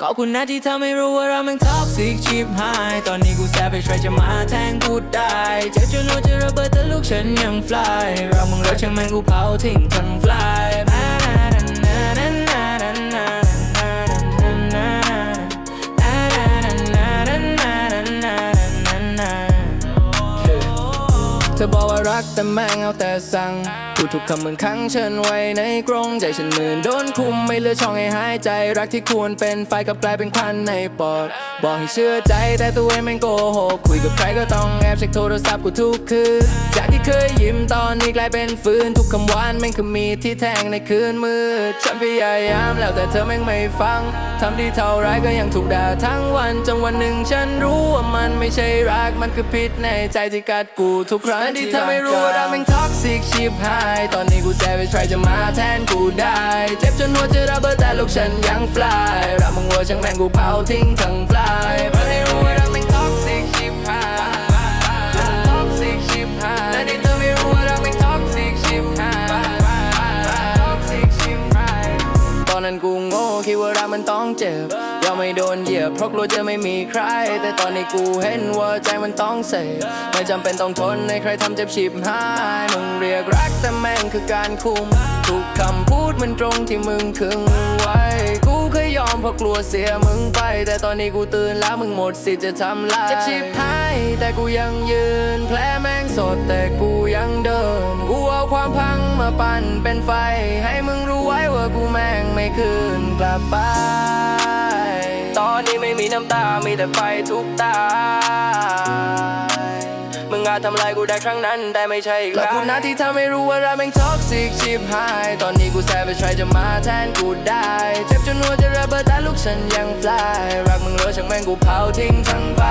ขอบคุณนะที่ทำให้รู้ว่าเราแม่นท็อกซิกชิบหาย ตอนนี้กูแซบไปใครจะมาแทงกูได้เจ้อจนโลจะระเบิดแต่ลูกฉันยังฟลาย เรามึงรักช่างแม่งกูเผาทิ้งทันฟลาย เธอบอกว่ารักแต่แม่งเอาแต่สั่งพูดทุกคำเหมือนขังเชิญไว้ในกรงใจฉันเหมือนโดนคุมไม่เลือช่องให้หายใจ รักที่ควรเป็นไฟกับกลายเป็นควันในปอด บอกให้เชื่อใจแต่ตัวเองแม่งโกหกคุยกับใครก็ต้องแอบเช็คโทรศัพท์กูทุกคืนจากที่เคย นนี้กลายเป็นฟืนทุกคำหวานแม่งคือมีดที่แทงในคืนมืดฉันพยายามแล้วแต่เธอแม่งไม่ฟังทำดีเท่าไรก็ยังถูกด่าทั้งวันจนวันหนึ่งฉันรู้ว่ามันไม่ใช่รักมันคือพิษในใจที่กัดกูทุกครั้งที่เธอไม่รู้ว่าเราแม่งท็อกซิกชิบหายตอนนี้กูแซวใครจะมาแทนกูได้เจ็บจนหัวจะระเบิดแต่ลูกฉันยังฟลายรักมึงว่าช่างแม่งกูเผาทิ้งทั้งฟลายเพราะไม่รู้ว่าเราแม่งท็อก กูโง่คิดว่ารักมันต้องเจ็บยอมไม่โดนเหยียบเพราะกลัวจะไม่มีใคร แต่ตอนนี้กูเห็นว่าใจมันต้องเสพไม่จำเป็นต้องทนในใครทำเจ็บชิบหายมึงเรียกรักแต่แม่งคือการคุมทุกคำพูดมันตรงที่มึงคึงไว้ กูเคยยอมเพราะกลัวเสียมึงไป แต่ตอนนี้กูตื่นแล้วมึงหมดสิทธิ์จะทำลายเจ็บชิบหายแต่กูยังยืน แผลแม่งสดแต่กูยังเดินกูเอาความพัง มาปั่นเป็นไฟ ให้มึงรู้ไว้ว่ากูแม่งไม่คืนกลับไป ตอนนี้ไม่มีน้ำตา มีแต่ไฟทุกตา มึงอาจทำลายกูได้ครั้งนั้นแต่ไม่ใช่อีกแล้วกูนะที่ทำให้รู้ว่าเราแม่งท็อกซิกชิบหาย ตอนนี้กูแซวใครจะมาแทนกูได้ เจ็บจนหัวจะระเบิดแต่ลูกฉันยังฟลาย รักมึงเหลอช่างแม่งกูเผาทิ้งทั้งใบ